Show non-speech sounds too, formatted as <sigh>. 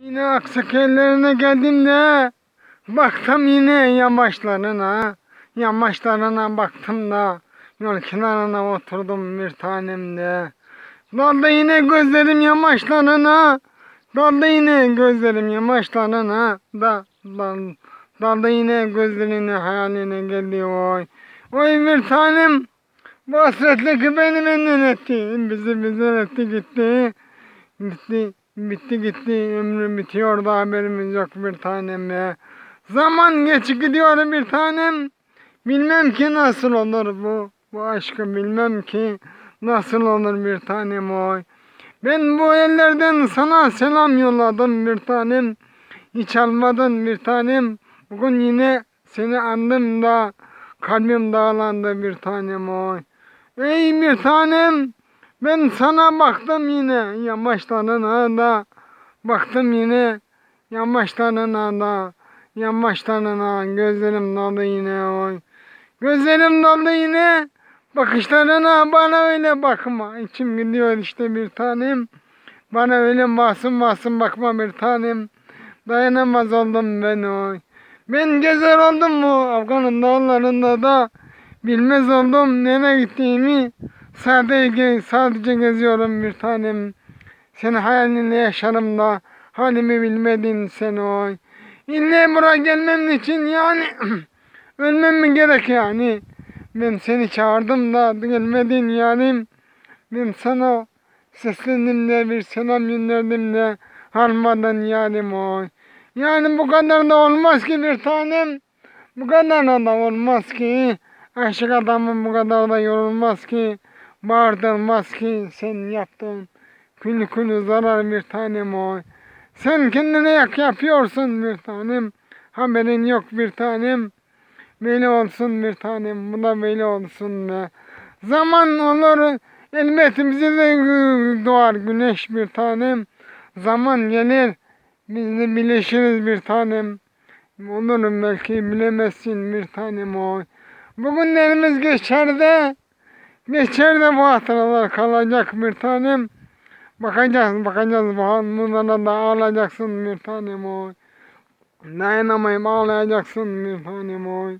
Yine Aksaköy'lerine geldim de baktım yine yamaçlarına. Yamaçlarına baktım da yol kenarına oturdum bir tanem de. Daldı yine gözlerim yamaçlarına. Daldı yine gözlerim yamaçlarına. Da, dal, daldı yine gözlerine hayaline geliyor. Oy bir tanem bu hasretlik beni benden etti. Bizi bizden etti gitti. Bitti, bitti gitti. Ömrüm bitiyor da haberimiz yok bir tanem ya. Zaman geçip gidiyor bir tanem. Bilmem ki nasıl olur bu. Bu aşkı bilmem ki nasıl olur bir tanem oy. Ben bu ellerden sana selam yolladım bir tanem. Hiç almadın bir tanem. Bugün yine seni andım da kalbim dağlandı bir tanem oy. Ey bir tanem ben sana baktım yine yamaçlarına da baktım yine yamaçlarına da yamaçlarına gözlerim doldu yine oy. Gözlerim doldu yine bakışlarına bana öyle bakma içim gidiyor işte bir tanem. Bana öyle masum masum bakma bir tanem. Dayanamaz oldum ben oy. Ben gezer oldum mu Afgan'ın dağlarında da bilmez oldum nereye gittiğimi. Sadece, sadece geziyorum bir tanem. Seni hayalinle yaşarım da halimi bilmedin sen oy. İlle buraya gelmem için yani <clears throat> ölmem mi gerek yani. Ben seni çağırdım da gelmedin yani. Ben sana seslendim de bir selam gönderdim de almadın yarim oy. Yani bu kadar da olmaz ki bir tanem. Bu kadar da olmaz ki. Aşık adamın bu kadar da yorulmaz ki. Bağırtılmaz ki sen yaptın. Külü külü zarar bir tanem oy. Sen kendine yak yapıyorsun bir tanem. Haberin yok bir tanem. Böyle olsun bir tanem. Bu da böyle olsun be. Zaman olur. Elbet bize de doğar güneş bir tanem. Zaman gelir. Biz de birleşiriz bir tanem. Olurum belki bilemezsin bir tanem oy. Bugünlerimiz geçer de geçer bu hatıralar kalacak bir tanem. Bakacağız bakacağız bunlara da ağlayacaksın bir tanem oy. Dayanamayıp ağlayacaksın bir tanem oy.